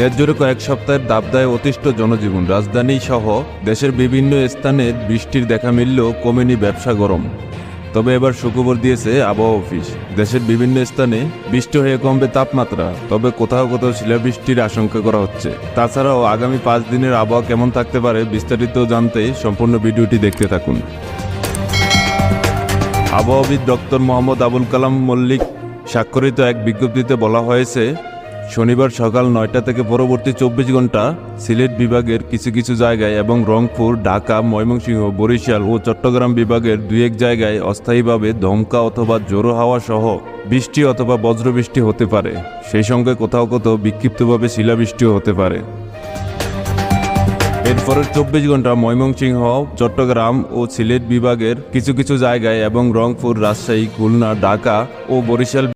দেশ জুড়ে কয়েক সপ্তাহের দাবদায় অতিষ্ঠ জনজীবন। রাজধানী সহ দেশের বিভিন্ন স্থানে বৃষ্টির দেখা মিললেও কমেনি ব্যবসা গরম। তবে এবার সুখবর দিয়েছে আবহাওয়া অফিস। দেশের বিভিন্ন স্থানে বৃষ্টি হয়ে কমবে তাপমাত্রা, তবে কোথাও কোথাও শিলাবৃষ্টির আশঙ্কা করা হচ্ছে। তাছাড়াও আগামী পাঁচ দিনের আবহাওয়া কেমন থাকতে পারে বিস্তারিত জানতে সম্পূর্ণ ভিডিওটি দেখতে থাকুন। আবহাওয়াবিদ ডক্টর মোহাম্মদ আবুল কালাম মল্লিক স্বাক্ষরিত এক বিজ্ঞপ্তিতে বলা হয়েছে শনিবার সকাল নয়টা থেকে পরবর্তী চব্বিশ ঘণ্টা সিলেট বিভাগের কিছু কিছু জায়গায় এবং রংপুর, ঢাকা, ময়মনসিংহ, বরিশাল ও চট্টগ্রাম বিভাগের দুই এক জায়গায় অস্থায়ীভাবে ধমকা অথবা জোরো হাওয়া সহ বৃষ্টি অথবা বজ্রবৃষ্টি হতে পারে। সেই সঙ্গে কোথাও কোথাও বিক্ষিপ্তভাবে শিলাবৃষ্টিও হতে পারে। এরপরের চব্বিশ ঘণ্টা ময়মনসিংহ, চট্টগ্রাম ও সিলেট বিভাগের কিছু কিছু জায়গায় এবং রংপুর, রাজশাহী, খুলনা, ঢাকা ও বরিশাল